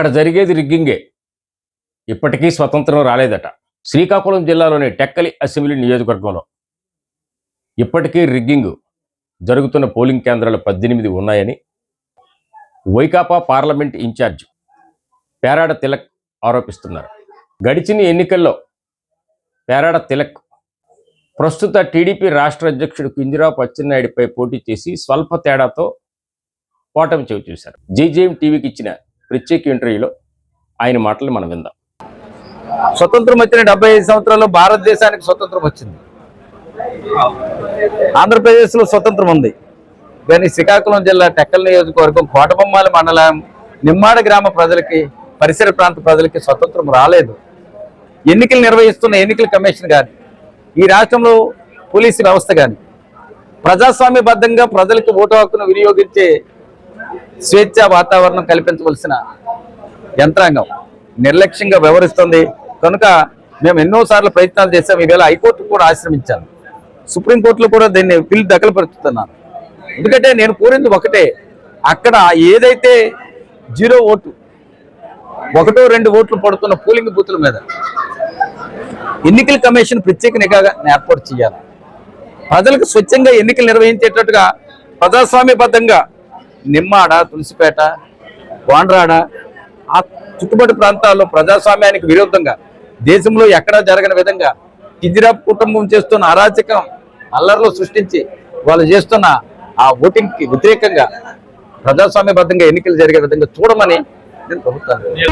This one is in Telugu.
అక్కడ జరిగేది రిగ్గింగే ఇప్పటికీ స్వతంత్రం రాలేదట. శ్రీకాకుళం జిల్లాలోని టెక్కలి అసెంబ్లీ నియోజకవర్గంలో ఇప్పటికీ రిగ్గింగ్ జరుగుతున్న పోలింగ్ కేంద్రాలు పద్దెనిమిది ఉన్నాయని వైకాపా పార్లమెంట్ ఇన్ఛార్జ్ పేరాడ తిలక్ ఆరోపిస్తున్నారు. గడిచిన ఎన్నికల్లో పేరాడ తిలక్ ప్రస్తుత టీడీపీ రాష్ట్ర అధ్యక్షుడు కింజరాపు అచ్చెన్నాయుడిపై పోటీ చేసి స్వల్ప తేడాతో ఓటమి చవి చూశారు జేజేఎం టీవీకి ఇచ్చిన ప్రత్యేక ఇంటర్వ్యూలో ఆయన మాటలు మనం విందాం. స్వతంత్రం వచ్చిన డెబ్బై ఐదు సంవత్సరాల్లో భారతదేశానికి స్వతంత్రం వచ్చింది. ఆంధ్రప్రదేశ్లో స్వతంత్రం ఉంది. కానీ శ్రీకాకుళం జిల్లా టెక్కల నియోజకవర్గం కోటబొమ్మాల మండలం నిమ్మాడ గ్రామ ప్రజలకి పరిసర ప్రాంత ప్రజలకి స్వతంత్రం రాలేదు. ఎన్నికలు నిర్వహిస్తున్న ఎన్నికల కమిషన్ కానీ ఈ రాష్ట్రంలో పోలీసు వ్యవస్థ కానీ ప్రజాస్వామ్యబద్ధంగా ప్రజలకు ఓటు హక్కును వినియోగించే స్వేచ్ఛ వాతావరణం కల్పించవలసిన యంత్రాంగం నిర్లక్ష్యంగా వ్యవహరిస్తుంది. కనుక మేము ఎన్నోసార్లు ప్రయత్నాలు చేశాం. ఈవేళ హైకోర్టు కూడా ఆశ్రమించాను సుప్రీంకోర్టులో కూడా దీన్ని పిల్లి దఖలుపరుస్తున్నాను ఎందుకంటే నేను కోరింది ఒకటే అక్కడ ఏదైతే జీరో ఓటు ఒకటో రెండు ఓట్లు పడుతున్న పోలింగ్ బూతుల మీద ఎన్నికల కమిషన్ ప్రత్యేక నిఘాగా ఏర్పాటు చేయాలి. ప్రజలకు స్వచ్ఛంగా ఎన్నికలు నిర్వహించేటట్టుగా ప్రజాస్వామ్యబద్ధంగా నిమ్మాడ తులసిపేట కోండ్రాడ ఆ చుట్టుపటి ప్రాంతాల్లో ప్రజాస్వామ్యానికి విరుద్ధంగా దేశంలో ఎక్కడా జరగని విధంగా కిజిరా కుటుంబం చేస్తున్న అరాచకం అల్లర్లు సృష్టించి వాళ్ళు చేస్తున్న ఆ ఓటింగ్కి వ్యతిరేకంగా ప్రజాస్వామ్యబద్ధంగా ఎన్నికలు జరిగే విధంగా చూడమని నేను ప్రభుత్వాన్ని